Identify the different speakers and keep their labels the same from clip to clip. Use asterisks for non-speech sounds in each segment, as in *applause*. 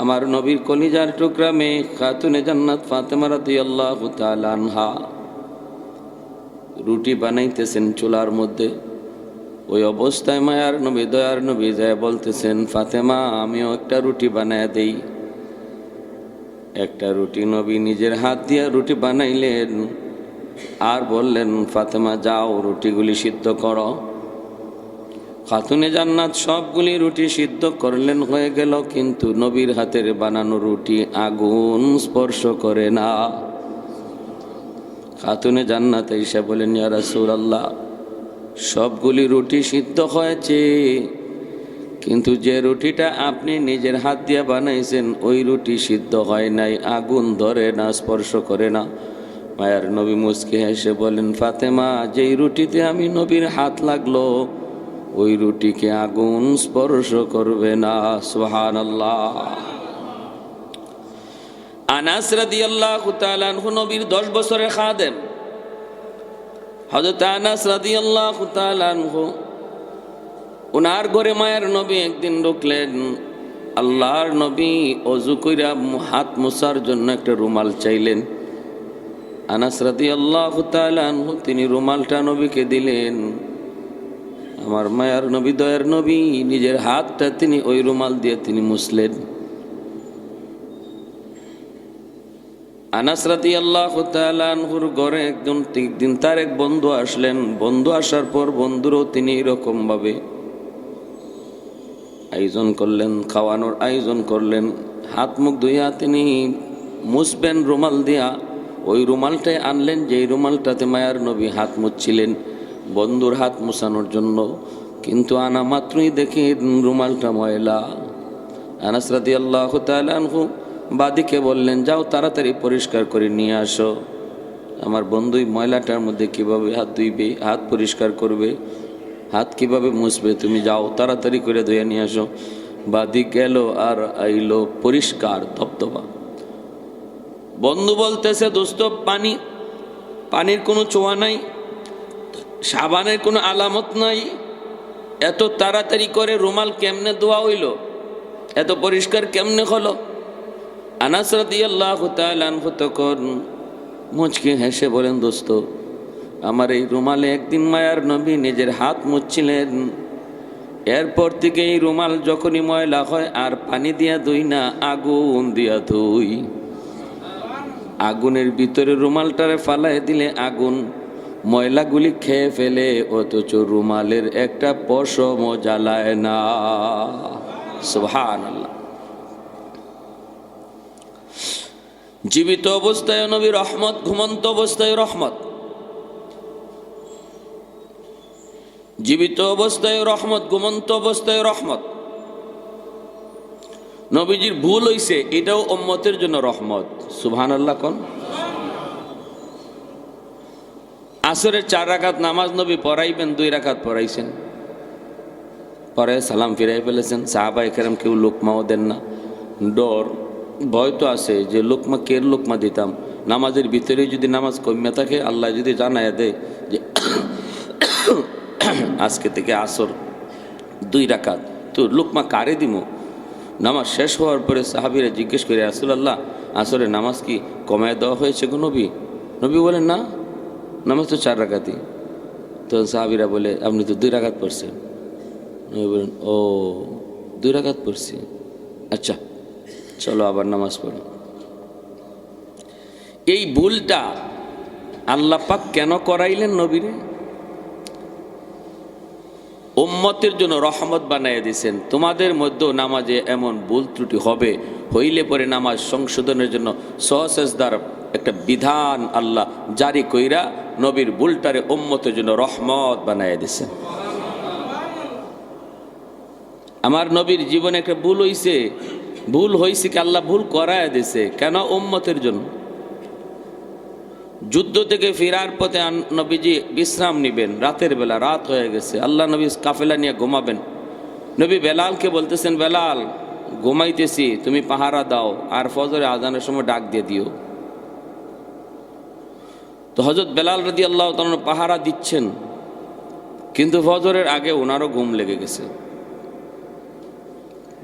Speaker 1: আমার নবীর কলিজার টুকরা মেয়ে খাতুনে জান্নাত ফাতেমা রাদিয়াল্লাহু তাআলা আনহা। রুটি বানাইতেছেন চুলার মধ্যে। ওই অবস্থায় মায়ার নবী, দয়ার নবী যায় বলতেছেন, ফাতেমা, আমিও একটা রুটি বানায় দেই। একটা রুটি নবী নিজের হাত দিয়ে রুটি বানাইলেন আর বললেন, ফাতেমা, যাও রুটিগুলি সিদ্ধ করো। খাতুনে জান্নাত সবগুলি রুটি সিদ্ধ করলেন, হয়ে গেল কিন্তু নবীর হাতের বানানো রুটি আগুন স্পর্শ করে না। খাতুনে জান্নাত এসে বলেন ইয়া রাসূলুল্লাহ, সবগুলি রুটি সিদ্ধ হয়েছে, কিন্তু যে রুটিটা আপনি নিজের হাত দিয়ে বানাইছেন, ওই রুটি সিদ্ধ হয় নাই, আগুন ধরে না, স্পর্শ করে না। মায়ার নবী মুসকে হেসে বলেন ফাতেমা, যেই রুটিতে আমি নবীর হাত লাগল ওই রুটিকে আগুন স্পর্শ করবে না সোহান আল্লাহ আনাস তাআলা আনহু নবীর 10 বছরের খাদেম। হযরত আনাস তাআলা আনহু ওনার মায়ের নবী একদিন ঢুকলেন। আল্লাহর নবী অজু কইরা হাত মোছার জন্য একটা রুমাল চাইলেন। আনাস তাআলা আনহু, তিনি রুমালটা নবীকে দিলেন। আমার মায়ার নবী, দয়ার নবী, নিজের হাতটা তিনি ওই রুমাল দিয়ে তিনি মুসলেন। আনাস রাতি আল্লাহ তালহুর ঘরে একজন দিন তার এক বন্ধু আসলেন। বন্ধু আসার পর বন্ধুরও তিনি এরকম ভাবে আয়োজন করলেন, খাওয়ানোর আয়োজন করলেন। হাত মুখ ধুইয়া তিনি মুছবেন রুমাল দিয়া। ওই রুমালটাই আনলেন, যেই রুমালটাতে মায়ার নবী হাত মুছছিলেন। বন্ধুর হাত মুছানোর জন্য। কিন্তু আনা মাত্রই দেখি রুমালটা ময়লা। আনাস রাতি আল্লাহ তালহু বাদিকে বললেন, যাও তাড়াতাড়ি পরিষ্কার করে নিয়ে আসো। আমার বন্ধুই ময়লাটার মধ্যে কীভাবে হাত ধুইবে, হাত পরিষ্কার করবে, হাত কীভাবে মুছবে, তুমি যাও তাড়াতাড়ি করে ধুয়ে নিয়ে আসো। বাদি গেল আর আইলো পরিষ্কার ধপধপা বন্ধু বলতেছে, দোস্ত, পানি, পানির কোনো চোয়া নাই। সাবানের কোনো আলামত নাই। এত তাড়াতাড়ি করে রুমাল কেমনে ধোয়া হইল? এত পরিষ্কার কেমনে হলো? আনাস মুচকি হেসে বলেন, দোস্ত, আমার এই রুমালে একদিন মায়ার নবী নিজের হাত মুছছিলেন। এরপর থেকে এই রুমাল যখনই ময়লা হয়, আর পানি দিয়া ধুই না, আগুন দিয়া ধুই। আগুনের ভিতরে রুমালটারে ফালায় দিলে আগুন ময়লাগুলি খেয়ে ফেলে, অথচ রুমালের একটা পশম জ্বালায় না। আল্লাহ জীবিত অবস্থায় নবী রহমত, ঘুমন্ত অবস্থায় রহমত। জীবিত অবস্থায় রহমত, ঘুমন্ত অবস্থায় রহমত। নবীজির ভুল হইছে, এটাও উম্মতের জন্য রহমত। সুবহান আল্লাহ কোন। আসরের চার রাকাত নামাজ নবী পড়াইবেন, দুই রাকাত পড়াইছেন। পরে সালাম ফিরাই ফেলেছেন। সাহাবা এখানে কেউ লোকমাও দেন না। ডর, ভয় তো আছে যে লোকমা কের লোকমা দিতাম? নামাজের ভিতরে যদি নামাজ কমিয়া থাকে, আল্লাহ যদি জানায় দেয় যে আজকে থেকে আসর দুই রাকাত, তো লোকমা কারে দিব নামাজ শেষ হওয়ার পরে সাহাবিরা জিজ্ঞেস করে আসল আল্লাহ আসরে নামাজ কি কমায় দেওয়া হয়েছে গো নবী? নবী বলেন, না। নামাজ তো চার রাকাতই। তো সাহাবিরা বলে, আপনি তো দুই রাকাত পড়ছেন। বলেন ও, দুই রাকাত পড়ছি। আচ্ছা চলো আবার নামাজ পড়ো। এই ভুলটা আল্লাহ পাক কেন করাইলেন নবীরে? উম্মতের জন্য রহমত বানাইয়া দিয়েছেন। তোমাদের মধ্যেও নামাজে এমন ভুল ত্রুটি হবে, হইলে পরে নামাজ সংশোধনের জন্য সহসেজদার একটা বিধান আল্লাহ জারি কইরা নবীর ভুলটারে উম্মতের জন্য রহমত বানাইয়া দিয়েছেন আমার নবীর জীবনে একটা ভুল হইছে। ভুল হয়েছে কি আল্লাহ ভুল করায় দিছে। কেন উম্মতের জন্য? যুদ্ধ থেকে ফেরার পথে নবীজি বিশ্রাম নিবেন। রাতের বেলা, রাত হয়ে গেছে। আল্লাহ নবী কাফেলা নিয়ে ঘুমাবেন। নবী বেলালকে বলতেছেন, বেলাল, ঘুমাইতেছি। তুমি পাহারা দাও। আর ফজরে আজানের সময় ডাক দিয়ে দিও। তো হজরত বেলাল রদি আল্লাহ তাআলা পাহারা দিচ্ছেন, কিন্তু ফজরের আগে ওনারও ঘুম লেগে গেছে।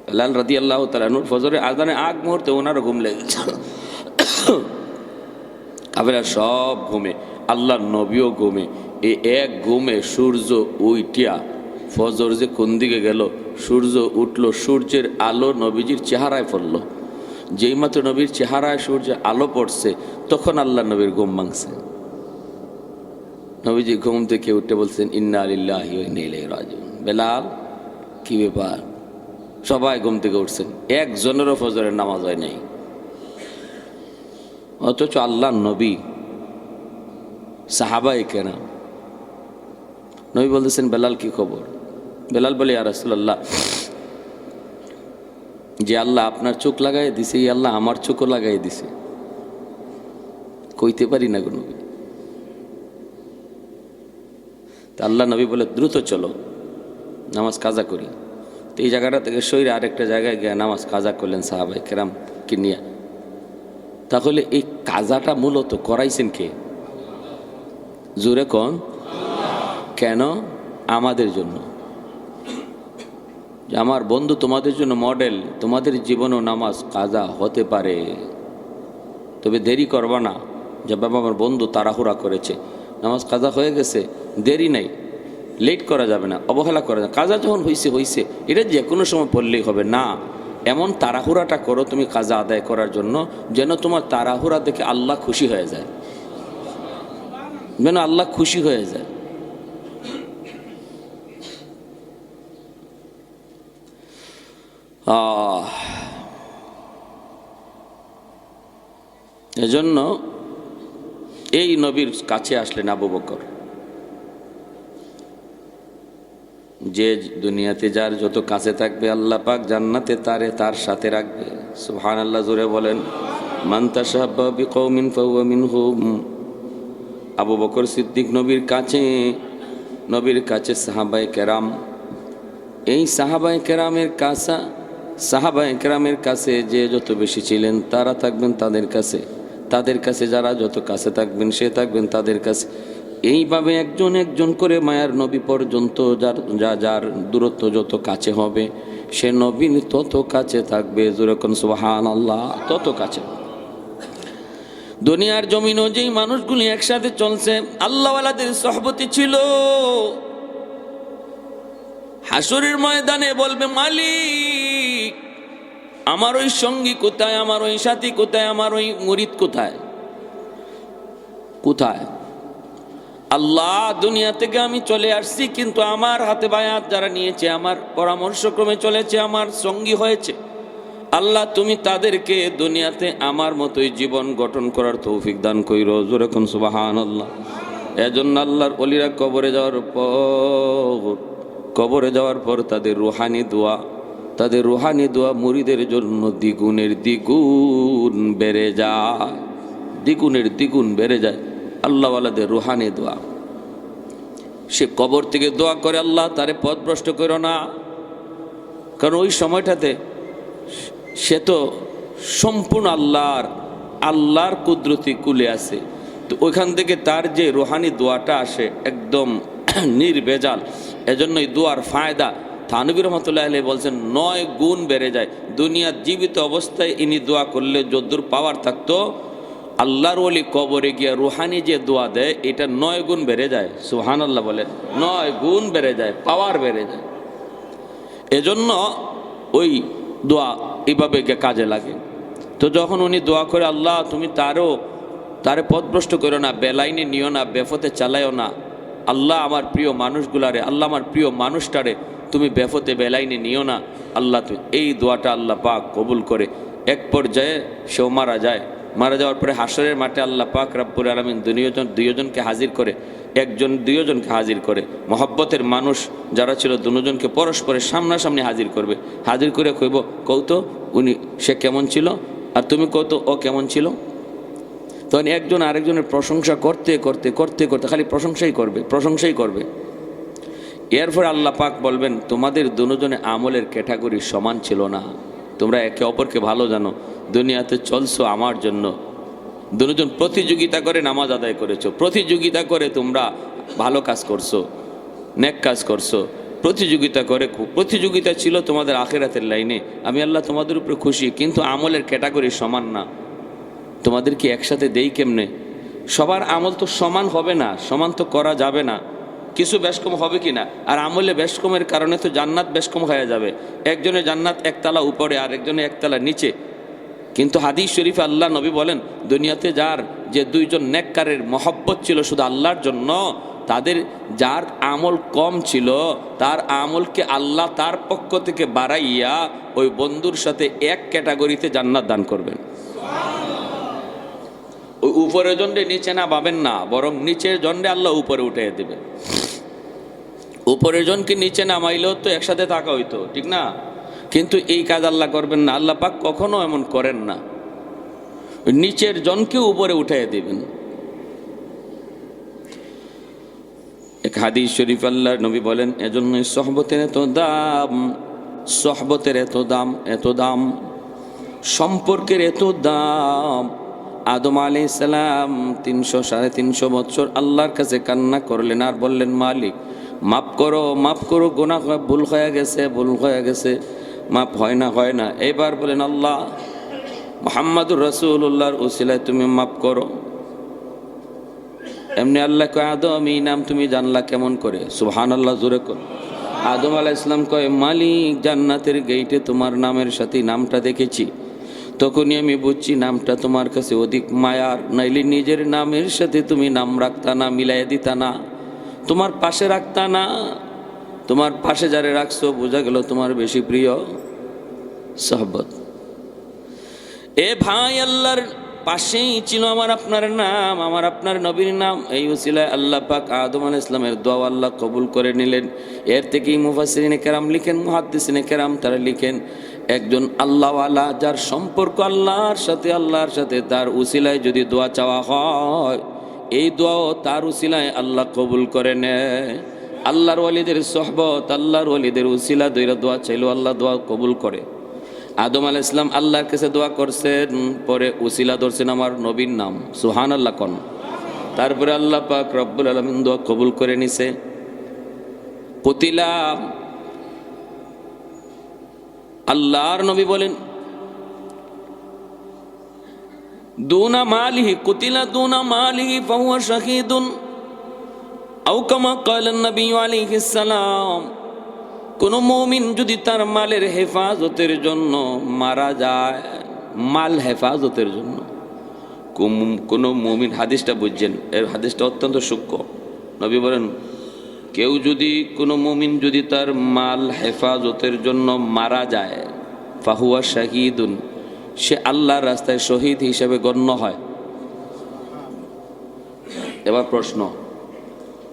Speaker 1: বেলাল রাদি আল্লাহ তালানুর ফজরের আজানে আগ মুহূর্তে ওনারও ঘুম লেগেছে কাফেরা *coughs* সব ঘুমে আল্লাহ নবীও ঘুমে। এই এক ঘুমে সূর্য উইটিয়া, ফজর যে কোন দিকে গেল, সূর্য উঠল, সূর্যের আলো নবীজির চেহারায় পড়ল। যেই মাত্র নবীর চেহারায় সূর্যের আলো পড়ছে, তখন আল্লাহ নবীর ঘুম ভাঙছে। নবীজি ঘুম থেকে উঠে বলছেন, ইন্না আলিল্লাহি ইলাইহি বেলাল, কি ব্যাপার? সবাই ঘুম থেকে উঠছেন। একজনেরও ফজরের নামাজ হয় নাই। অথচ আল্লাহ নবী সাহাবাই কেনা নবী বলতেছেন, বেলাল, কি খবর? বেলাল বলে আর রাসূলুল্লাহ, যে আল্লাহ আপনার চোখ লাগাই দিছে, এই আল্লাহ আমার চোখও লাগাই দিছে। কইতে পারি না কোনো তা আল্লাহ নবী বলে, দ্রুত চলো, নামাজ কাজা করি। তো এই জায়গাটা থেকে শরীরে আরেকটা জায়গায় গিয়ে নামাজ কাজা করলেন সাহাবাই কেরাম কিনিয়া তাহলে এই কাজাটা মূলত করাইছেন কে? জোরে কন? কেন? আমাদের জন্য। আমার বন্ধু তোমাদের জন্য মডেল, তোমাদের জীবনও নামাজ কাজা হতে পারে। তবে দেরি করবা না। যে বাবা, আমার বন্ধু তাড়াহুড়া করেছে। নামাজ কাজা হয়ে গেছে, দেরি নাই লেট করা যাবে না, অবহেলা করা যাবে কাজা যখন হয়েছে হয়েছে এটা যে কোনো সময় পড়লেই হবে। না, এমন তাড়াহুড়াটা করো তুমি কাজা আদায় করার জন্য যেন তোমার তাড়াহুড়া দেখে আল্লাহ খুশি হয়ে যায়। যেন আল্লাহ খুশি হয়ে যায়। এজন্য এই নবীর কাছে আসলেন আবু বকর। যে দুনিয়াতে যার যত কাছে থাকবে আল্লাহ পাক জান্নাতে তারে তার সাথে রাখবে। সুহান আল্লাহ জুড়ে বলেন মান্তা সাহাবি কৌমিন ফৌমিন হুম আবু বকর সিদ্দিক নবীর কাছে নবীর কাছে সাহাবাই কেরাম। এই সাহাবাই কেরামের কাছা সাহাবাই কেরামের কাছে যে যত বেশি ছিলেন, তারা থাকবেন তাদের কাছে। তাদের কাছে যারা যত কাছে থাকবেন, সে থাকবেন তাদের কাছে। এইভাবে একজন একজন করে মায়ার নবী পর্যন্ত যার যা যার দূরত্ব যত কাছে হবে, সে নবীন তত কাছে থাকবে, যেরকম সুবাহান আল্লাহ তত কাছে। দুনিয়ার জমিনও যেই মানুষগুলি একসাথে চলছে, আল্লাহওয়ালাদের সহবতি ছিল। হাসুরের ময়দানে বলবে, মালিক আমার ওই সঙ্গী কোথায় আমার ওই সাথী কোথায় আমার ওই মুরিদ কোথায়? কোথায়? আল্লাহ দুনিয়া থেকে আমি চলে আসছি, কিন্তু আমার হাতে বায়াত যারা নিয়েছে, আমার পরামর্শক্রমে চলেছে, আমার সঙ্গী হয়েছে। আল্লাহ, তুমি তাদেরকে দুনিয়াতে আমার মতোই জীবন গঠন করার তৌফিক দান কইর। যেরকম সুবাহান আল্লাহ এজন্য আল্লাহর অলিরা কবরে যাওয়ার পর, কবরে যাওয়ার পর তাদের রুহানি দোয়া তাদের রুহানি দোয়া মুরিদের জন্য দ্বিগুণের দ্বিগুণ বেড়ে যায়। দ্বিগুণের দ্বিগুণ বেড়ে যায়। আল্লাহওয়ালাদের রুহানি দোয়া। সে কবর থেকে দোয়া করে আল্লাহ, তারে পথভ্রষ্ট করো না। কারণ ওই সময়টাতে সে তো সম্পূর্ণ আল্লাহর আল্লাহর কুদরতি কুলে আছে। তো ওইখান থেকে তার যে রোহানি দোয়াটা আসে, একদম *clears throat* নির্বেজাল এজন্য এই দোয়ার ফায়দা থানবী রহমতুল্লাহ আলী বলছেন, নয় গুণ বেড়ে যায়। দুনিয়ার জীবিত অবস্থায় ইনি দোয়া করলে যদ্দূর পাওয়ার থাকতো, আল্লাহর ওলি কবরে গিয়া রুহানি যে দোয়া দেয়, এটা নয় গুণ বেড়ে যায়। সুহান আল্লাহ বলেন, নয় গুণ বেড়ে যায়, পাওয়ার বেড়ে যায়। এজন্য ওই দোয়া এইভাবে গে- কাজে লাগে। তো যখন উনি দোয়া করে, আল্লাহ, তুমি তারও, তারে পথভ্রষ্ট করো না, বেলাইনে নিও না, বেফতে চালাইও না। আল্লাহ আমার প্রিয় মানুষগুলারে, আল্লাহ আমার প্রিয় মানুষটারে তুমি বেফতে বেলাইনে নিও না। আল্লাহ তুমি এই দোয়াটা আল্লাহ পাক কবুল করে। এক পর্যায়ে সেও মারা যায়। মারা যাওয়ার পরে হাসরের মাঠে আল্লাহ পাক রাব্বুল আলমিন দুইজন দুইজনকে হাজির করে। একজন দুইজনকে হাজির করে। মহব্বতের মানুষ যারা ছিল দুজনকে পরস্পরের সামনাসামনি হাজির করবে। হাজির করে কইব, কৌত, উনি সে কেমন ছিল? আর তুমি কৌত, ও কেমন ছিল? তখন একজন আরেকজনের প্রশংসা করতে করতে করতে করতে খালি প্রশংসাই করবে প্রশংসাই করবে। এরপর আল্লাহ পাক বলবেন, তোমাদের দুজনে আমলের ক্যাটাগরি সমান ছিল না। তোমরা একে অপরকে ভালো জানো, দুনিয়াতে চলছো আমার জন্য। দুজন প্রতিযোগিতা করে নামাজ আদায় করেছ, প্রতিযোগিতা করে তোমরা ভালো কাজ করছ, নেক কাজ করছ, প্রতিযোগিতা করে প্রতিযোগিতা ছিল তোমাদের আখেরাতের লাইনে। আমি আল্লাহ তোমাদের উপরে খুশি, কিন্তু আমলের ক্যাটাগরি সমান না। তোমাদের কি একসাথে দেই কেমনে? সবার আমল তো সমান হবে না, সমান তো করা যাবে না। কিছু বেশকম হবে কি না আর আমলে বেশকমের কারণে তো জান্নাত বেশকম হয়ে যাবে। একজনের জান্নাত একতলা উপরে, আর একজনের একতলা নিচে। কিন্তু হাদিস শরীফে আল্লাহ নবী বলেন, দুনিয়াতে যার, যে দুইজন নেককারের মহব্বত ছিল শুধু আল্লাহর জন্য, তাদের যার আমল কম ছিল, তার আমলকে আল্লাহ তার পক্ষ থেকে বাড়াইয়া ওই বন্ধুর সাথে এক ক্যাটাগরিতে জান্নাত দান করবেন। ওই উপরের জন্ডে নিচে না পাবেন না, বরং নিচের জন্ডে আল্লাহ উপরে উঠে দেবেন। উপরের জনকে নিচে নামাইলেও তো একসাথে থাকা হইতো, ঠিক না? কিন্তু এই কাজ আল্লাহ করবেন না। আল্লাহ পাক কখনো এমন করেন না। নিচের জনকে উপরে উঠাই দিবেন। এক হাদিস শরীফ আল্লাহ নবী বলেন এজন্যই সহবতের এত দাম, সহবতের এত দাম এত দাম, সম্পর্কের এত দাম, আদম আলি সালাম তিনশো সাড়ে তিনশো বছর আল্লাহর কাছে কান্না করলেন আর বললেন, মালিক মাফ করো মাফ করো গোনা ভুল হয়ে গেছে, ভুল হয়ে গেছে, মাফ হয় না হয় না। এবার বলেন, আল্লাহ, মোহাম্মদুর রসুল্লাহর উসিলায় তুমি মাফ করো। এমনি আল্লাহ কয়, আদম, এই নাম তুমি জানলা কেমন করে? সুহান আল্লাহ জোরে কর। আদম আলাহ ইসলাম কয়, মালিক, জান্নাতের গেইটে তোমার নামের সাথে নামটা দেখেছি। তখনই আমি বুঝছি নামটা তোমার কাছে অধিক মায়ার। নাইলে নিজের নামের সাথে তুমি নাম রাখতা না মিলাই দিতা না। তোমার পাশে রাখতা না, তোমার পাশে যারে রাখছো, বোঝা গেল তোমার বেশি প্রিয় সহবত এ ভাই আল্লাহর পাশেই ছিল আমার আপনার নাম, আমার আপনার নবীর নাম। এই উসিলায় আল্লাহ পাক আদম আল ইসলামের দোয়া আল্লাহ কবুল করে নিলেন। এর থেকেই মুফাসরিনে কেরাম লিখেন, মুহাদ্দিসিনে কেরাম তারা লিখেন, একজন আল্লাহওয়ালা যার সম্পর্ক আল্লাহর সাথে আল্লাহর সাথে তার উসিলায় যদি দোয়া চাওয়া হয় এই দোয়াও তার উসিলায় আল্লাহ কবুল করে নেয় আল্লাহর ওয়ালিদের সহবত, আল্লাহর ওয়ালিদের উসিলা দইরা দোয়া চাইলেও আল্লাহ দোয়া কবুল করে। আদম আলাহ ইসলাম আল্লাহর কাছে দোয়া করছেন, পরে উসিলা ধরছেন আমার নবীর নাম। সুহান আল্লাহ কন। তারপরে আল্লাহ পাক রব্বুল আলমিন দোয়া কবুল করে নিছে। কতিলা, আল্লাহর নবী বলেন দুনা মালিহি কুতিলা দুনা মালিহি ফাহুয়া শাহিদুন আও কামা কালান নবী আলাইহিস সালাম কোন মমিন যদি তার মালের হেফাজতের জন্য মারা যায়, মাল হেফাজতের জন্য কোন- মমিন হাদিসটা বুঝছেন? এর হাদিসটা অত্যন্ত সূক্ষ্ম। নবী বলেন, কেউ যদি কোনো মমিন যদি তার মাল হেফাজতের জন্য মারা যায়, ফাহুয়া শাহিদুন সে আল্লাহর রাস্তায় শহীদ হিসেবে গণ্য হয়। এবার প্রশ্ন,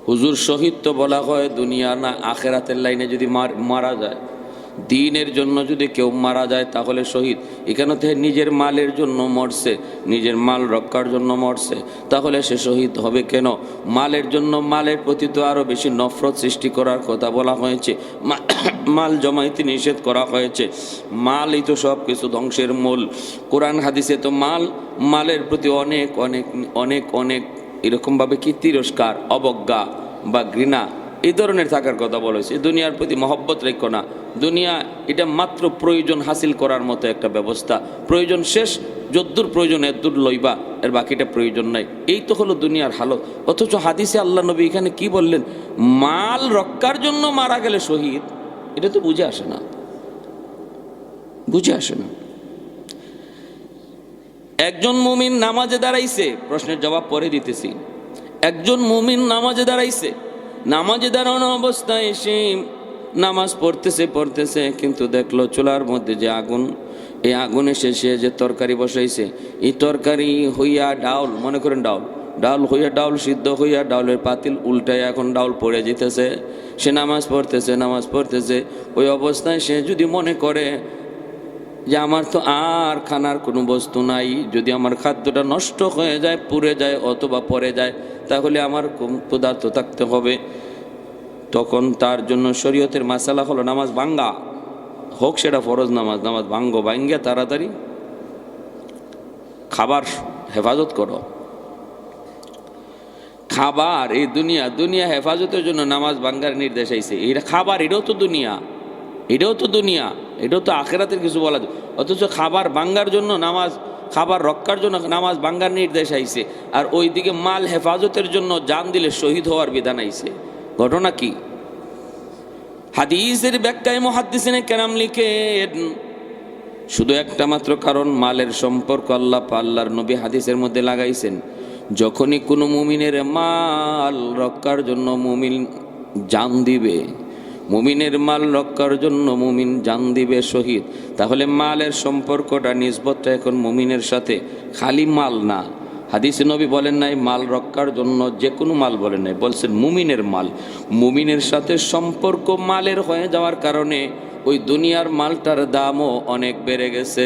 Speaker 1: হুজুর শহীদ তো বলা হয় দুনিয়া না আখেরাতের লাইনে যদি মার- যায়? দিনের জন্য যদি কেউ মারা যায় তাহলে শহীদ। এখানে তো নিজের মালের জন্য মরছে, নিজের মাল রক্ষার জন্য মরছে, তাহলে সে শহীদ হবে কেন? মালের জন্য মালের প্রতি তো আরও বেশি নফরত সৃষ্টি করার কথা বলা হয়েছে। মাল জমাইতে নিষেধ করা হয়েছে। মালই তো সব কিছু ধ্বংসের মূল। কোরআন হাদিসে তো মাল, মালের প্রতি অনেক অনেক অনেক অনেক এরকমভাবে কি তিরস্কার, অবজ্ঞা বা ঘৃণা এই ধরনের থাকার কথা বলেছে। দুনিয়ার প্রতি মহব্বত রেখো না। দুনিয়া, এটা মাত্র প্রয়োজন হাসিল করার মতো একটা ব্যবস্থা। প্রয়োজন শেষ, যদ্দূর প্রয়োজন এদ্দূর লইবা, এর বাকিটা প্রয়োজন নাই। এই তো হলো দুনিয়ার হালত। অথচ হাদিসে আল্লাহ নবী এখানে কি বললেন? মাল রক্ষার জন্য মারা গেলে শহীদ? এটা তো বুঝে আসে না। বুঝে আসে না। একজন মুমিন নামাজে দাঁড়াইছে, প্রশ্নের জবাব পরে দিতেছি। একজন মুমিন নামাজে দাঁড়াইছে নামাজে দাঁড়ানো অবস্থায় এসে নামাজ পড়তেছে পড়তেছে, কিন্তু দেখল চুলার মধ্যে যে আগুন, এই আগুন এসে সে যে তরকারি বসাইছে, এই তরকারি হইয়া ডাউল, মনে করেন ডাউল ডাউল হইয়া ডাউল সিদ্ধ হইয়া ডাউলের পাতিল উল্টায় এখন ডাউল পড়ে যেতেছে। সে নামাজ পড়তেছে নামাজ পড়তেছে, ওই অবস্থায় সে যদি মনে করে যে আমার তো আর খানার কোনো বস্তু নাই। যদি আমার খাদ্যটা নষ্ট হয়ে যায়, পুড়ে যায় অথবা পরে যায়, তাহলে আমার পদার্থ থাকতে হবে। তখন তার জন্য শরীয়তের মাসালা হলো নামাজ ভাঙ্গা। হোক সেটা ফরজ নামাজ নামাজ ভাঙ্গো, ভাঙ্গিয়া তাড়াতাড়ি খাবার হেফাজত করো। খাবার, এই দুনিয়া দুনিয়া হেফাজতের জন্য নামাজ ভাঙ্গার নির্দেশ আইছে। এটা খাবার, এটাও তো দুনিয়া। এটাও তো দুনিয়া। এটাও তো আখেরাতের কিছু বলা যায়। অথচ খাবার ভাঙ্গার জন্য নামাজ, খাবার রক্ষার জন্য নামাজ ভাঙ্গার নির্দেশ আইছে। আর ওইদিকে মাল হেফাজতের জন্য জান দিলে শহীদ হওয়ার বিধান আইছে। ঘটনা কি? হাদিসের ব্যাখ্যায় মহাদ্দিসিনে কেরাম লিখেন, শুধু একটা মাত্র কারণ, মালের সম্পর্ক আল্লাহ পাল্লার নবী হাদিসের মধ্যে লাগাইছেন। যখনই কোনো মুমিনের মাল রক্ষার জন্য মুমিন জান দিবে মুমিনের মাল রক্ষার জন্য মুমিন জান দিবে শহীদ। তাহলে মালের সম্পর্কটা নিসবতটা এখন মুমিনের সাথে। খালি মাল না। হাদিস নবী বলেন নাই, মাল রক্ষার জন্য যে কোনো মাল বলেন নাই, বলছেন মুমিনের মাল। মুমিনের সাথে সম্পর্ক মালের হয়ে যাওয়ার কারণে ওই দুনিয়ার মালটার দামও অনেক বেড়ে গেছে।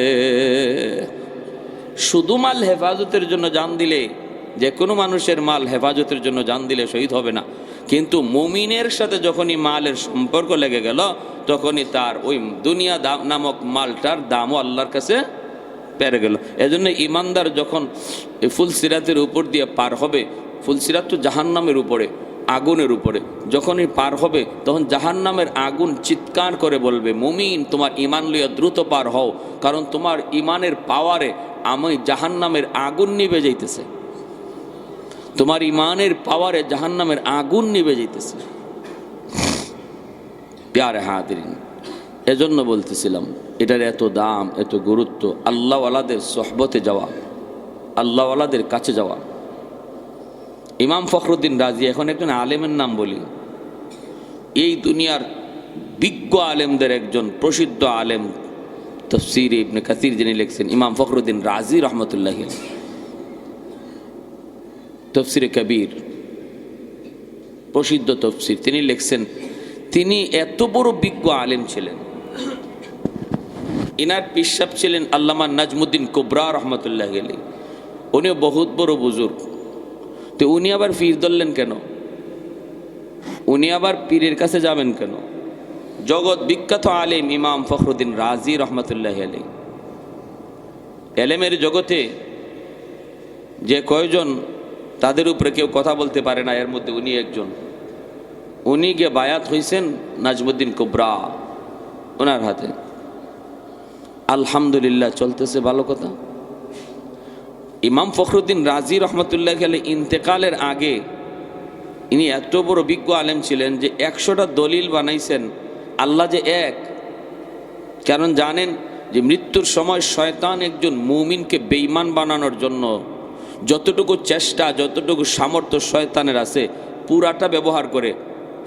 Speaker 1: শুধু মাল হেফাজতের জন্য জান দিলে যে কোনো মানুষের মাল হেফাজতের জন্য জান দিলে শহীদ হবে না। কিন্তু মুমিনের সাথে যখনই মালের সম্পর্ক লেগে গেল, তখনই তার ওই দুনিয়া দাম নামক মালটার দামও আল্লাহর কাছে পেরে গেল। এজন্য ইমানদার যখন ফুলসিরাতের উপর দিয়ে পার হবে ফুলসিরাত তো জাহান্নামের উপরে, আগুনের উপরে। যখনই পার হবে, তখন জাহান্নামের আগুন চিৎকার করে বলবে, মুমিন, তোমার ইমান লইয়া দ্রুত পার হও, কারণ তোমার ইমানের পাওয়ারে আমি জাহান্নামের আগুন নিভে যাইতেছে। তোমার ইমানের পাওয়ারে জাহান্নামের আগুন নিভে যাইতেছে। প্যারে হাদিন এজন্য বলতেছিলাম, এটার এত দাম, এত গুরুত্ব, আল্লাহওয়ালাদের সহবতে যাওয়া, আল্লাহওয়ালাদের কাছে যাওয়া। ইমাম ফখরুদ্দিন রাজি, এখন একজন আলেমের নাম বলি। এই দুনিয়ার বিজ্ঞ আলেমদের একজন প্রসিদ্ধ আলেম, তফসির ইবনে কাসির যিনি লিখছেন, ইমাম ফখরুদ্দিন রাজি রহমতুল্লাহ তফসিরে কবির, প্রসিদ্ধ তফসির। তিনি লিখছেন, তিনি এত বড় বিজ্ঞ আলেম ছিলেন। ইনার পিসাব ছিলেন আল্লামা নাজমুদ্দিন কোবরা রহমতুল্লাহ গেলি উনিও বহুত বড় বুজুর্গ। তো উনি আবার পীর ধরলেন কেন? উনি আবার পীরের কাছে যাবেন কেন? জগৎ বিখ্যাত আলেম ইমাম ফখরুদ্দিন রাজি রহমতুল্লাহ আলী এলেমের জগতে যে কয়জন তাদের উপরে কেউ কথা বলতে পারে না, এর মধ্যে উনি একজন। উনি গিয়ে বায়াত হয়েছেন নাজমুদ্দিন কুবরা ওনার হাতে। আলহামদুলিল্লাহ, চলতেছে ভালো কথা। ইমাম ফখরুদ্দিন রাজি রহমতুল্লাহ খেলে ইন্তেকালের আগে ইনি এত বড় বিজ্ঞ আলেম ছিলেন যে একশোটা দলিল বানাইছেন, আল্লাহ যে এক। কারণ জানেন যে মৃত্যুর সময় শয়তান একজন মুমিনকে বেইমান বানানোর জন্য যতটুকু চেষ্টা, যতটুকু সামর্থ্য শয়তানের আছে, পুরাটা ব্যবহার করে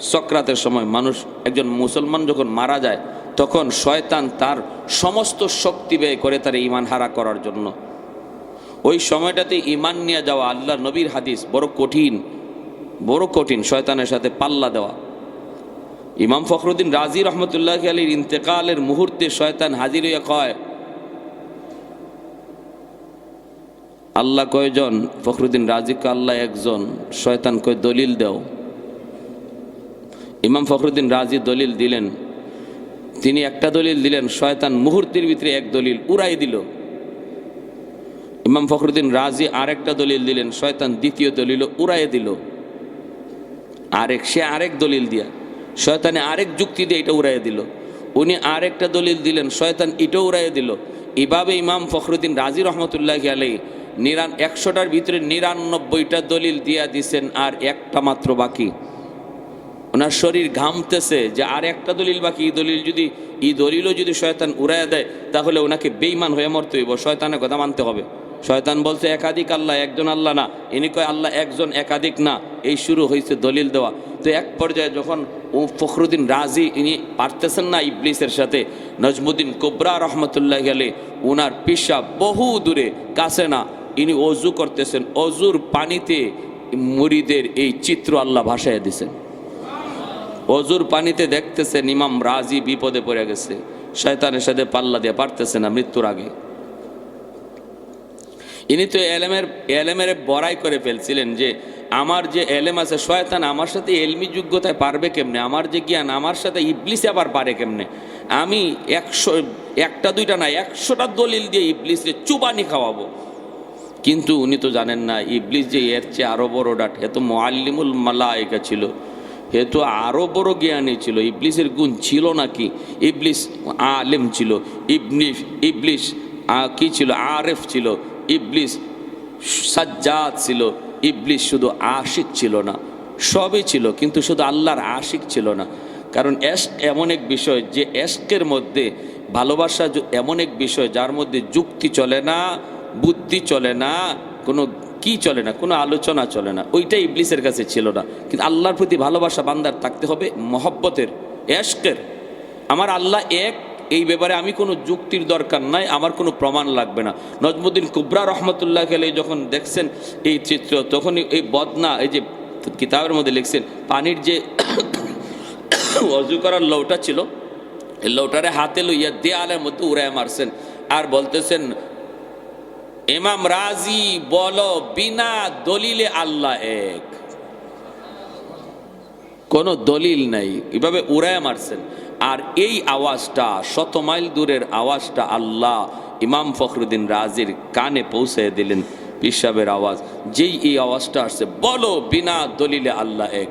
Speaker 1: সক্রাতের সময় মানুষ একজন মুসলমান যখন মারা যায়, তখন শয়তান তার সমস্ত শক্তি ব্যয় করে তার ইমান হারা করার জন্য। ওই সময়টাতে ইমান নিয়ে যাওয়া আল্লাহ নবীর হাদিস বড় কঠিন বড় কঠিন শয়তানের সাথে পাল্লা দেওয়া। ইমাম ফখরুদ্দিন রাজি রহমতুল্লাহ আলীর ইন্তেকালের মুহূর্তে শয়তান হাজির হইয়া কয় আল্লাহ কয়জন? ফখরুদ্দিন রাজিকে আল্লাহ একজন শয়তান কয় দলিল দেও। ইমাম ফখরুদ্দিন রাজি দলিল দিলেন। তিনি একটা দলিল দিলেন, শয়তান মুহূর্তের ভিতরে এক দলিল উড়াই দিল। ইমাম ফখরুদ্দিন রাজি আরেকটা দলিল দিলেন, শয়তান দ্বিতীয় দলিল উড়াই দিল। আরেক, সে আরেক দলিল দিয়া, শয়তানে আরেক যুক্তি দিয়ে এটা উড়াই দিল। উনি আরেকটা দলিল দিলেন, শয়তান এটাও উড়াই দিল। এভাবে ইমাম ফখরুদ্দিন রাজি রহমতুল্লাহ আলাই নিরান একশোটার ভিতরে নিরানব্বইটা দলিল দিয়া দিছেন আর একটা মাত্র বাকি। ওনার শরীর ঘামতেছে যে আর একটা দলিল বাকি, এই দলিল যদি এই দলিলও যদি শয়তান উড়াইয়া দেয়, তাহলে ওনাকে বেইমান হয়ে মরতে হইব। শয়তানের কথা মানতে হবে। শয়তান বলছে, একাধিক আল্লাহ, একজন আল্লাহ না। ইনি কয়, আল্লাহ একজন একাধিক না। এই শুরু হয়েছে দলিল দেওয়া। তো এক পর্যায়ে যখন ও ফখরুদ্দিন রাজি, ইনি পারতেছেন না ইবলিসের সাথে, নজমুদ্দিন কোবরা রহমতুল্লাহ গেলে ওনার পিসা বহু দূরে, কাছে না। ইনি অজু করতেছেন, অজুর পানিতে মুরিদের এই চিত্র আল্লাহ ভাসায় দিছেন। অজুর পানিতে দেখতেছেন ইমাম রাজি বিপদে পড়ে গেছে, শয়তানের সাথে পাল্লা দিয়ে পারতেছে না মৃত্যুর আগে। ইনি তো এলেমের এলেমের বড়াই করে ফেলছিলেন যে, আমার যে এলেম আছে, শয়তান আমার সাথে এলমি যোগ্যতায় পারবে কেমনে? আমার যে জ্ঞান, আমার সাথে ইবলিসে আবার পারে কেমনে? আমি একশো, একটা দুইটা না, একশোটা দলিল দিয়ে ইবলিসে চুবানি খাওয়াবো। কিন্তু উনি তো জানেন না, ইবলিস যে এর চেয়ে আরও বড় ডাট, এ তো মোয়াল্লিমুল মালায়িকা ছিল হে তো আরও বড় জ্ঞানী ছিল, ইবলিসের গুণ ছিল নাকি? ইবলিস আলেম ছিল ইবলিস ইবলিস কি ছিল? আরেফ ছিল, ইবলিস সাজ্জাদ ছিল, ইবলিস শুধু আশিক ছিল না, সবই ছিল, কিন্তু শুধু আল্লাহর আশিক ছিল না। কারণ এস্ক এমন এক বিষয় যে এস্কের মধ্যে ভালোবাসা এমন এক বিষয় যার মধ্যে যুক্তি চলে না বুদ্ধি চলে না, কোনো কি চলে না, কোনো আলোচনা চলে না, ওইটাই ইবলিসের কাছে ছিল না। কিন্তু আল্লাহর প্রতি ভালোবাসা বান্দার থাকতে হবে মহব্বতের এস্কের আমার আল্লাহ এক, এই ব্যাপারে আমি কোনো যুক্তির দরকার নাই, আমার কোনো প্রমাণ লাগবে না। নজমুদ্দিন কুবরা রহমতুল্লাহ খেলে যখন দেখছেন এই চিত্র, তখনই এই বদনা, এই যে কিতাবের মধ্যে লিখছেন, পানির যে *coughs* অজু করার লৌটা ছিল, এই লৌটারে হাতে লইয়া দেয়ালের মধ্যে উড়ায় মারছেন। আর বলতেছেন ইমাম রাজি বলো, বিনা দলিলে আল্লাহ এক। কোনো দলিল নাই। এভাবে উড়ায় মারছেন। আর এই আওয়াজটা, শত মাইল দূরের আওয়াজটা আল্লাহ ইমাম ফখরুদ্দিন রাজির কানে পৌঁছে দিলেন পিসাবের আওয়াজ। যেই এই আওয়াজটা আসছে, বলো, বিনা দলিলে আল্লাহ এক।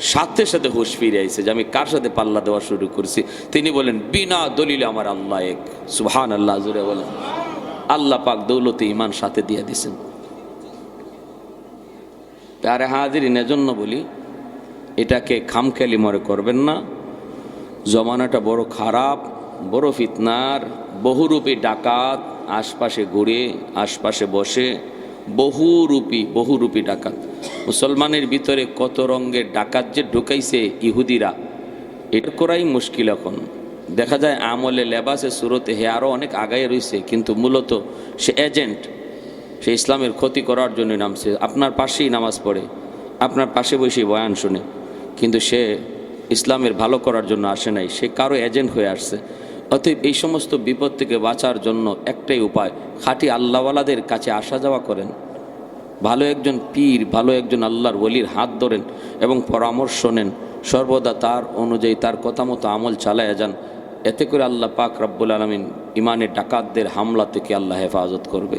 Speaker 1: সাথে সাথে হুশ ফিরে আইছে যে আমি কার সাথে পাল্লা দেওয়া শুরু করছি? তিনি বলেন, বিনা দলিলে আমার আল্লাহ এক। সুহান আল্লাহ জুড়ে বলেন। আল্লাহ পাক দৌলতে ইমান সাথে দিয়ে দিছেন তারে হাজির এজন্য বলি, এটাকে খামখেয়ালি মনে করবেন না। জমানাটা বড় খারাপ, বড় ফিতনার, বহুরূপী ডাকাত, আশপাশে ঘুরে, আশপাশে বসে, বহুরূপী বহুরূপী ডাকাত। মুসলমানের ভিতরে কত রঙের ডাকাত যে ঢুকাইছে ইহুদিরা এটা করাই মুশকিল এখন। দেখা যায় আমলে লেবাসে সুরতে হে আরও অনেক আগায় রয়েছে কিন্তু মূলত সে এজেন্ট সে ইসলামের ক্ষতি করার জন্য নামছে। আপনার পাশেই নামাজ পড়ে, আপনার পাশে বসেই বয়ান শুনে, কিন্তু সে ইসলামের ভালো করার জন্য আসে নাই, সে কারও এজেন্ট হয়ে আসছে। অতএব এই সমস্ত বিপদ থেকে বাঁচার জন্য একটাই উপায়, খাঁটি আল্লাহওয়ালাদের কাছে আসা যাওয়া করেন। ভালো একজন পীর, ভালো একজন আল্লাহর ওলির হাত ধরেন এবং পরামর্শ নেন। সর্বদা তার অনুযায়ী তার কথা মতো আমল চালায় যান। এতে করে আল্লাহ পাক রব্বুল আলমিন ইমানের ডাকাতদের হামলা থেকে আল্লাহ হেফাজত করবে।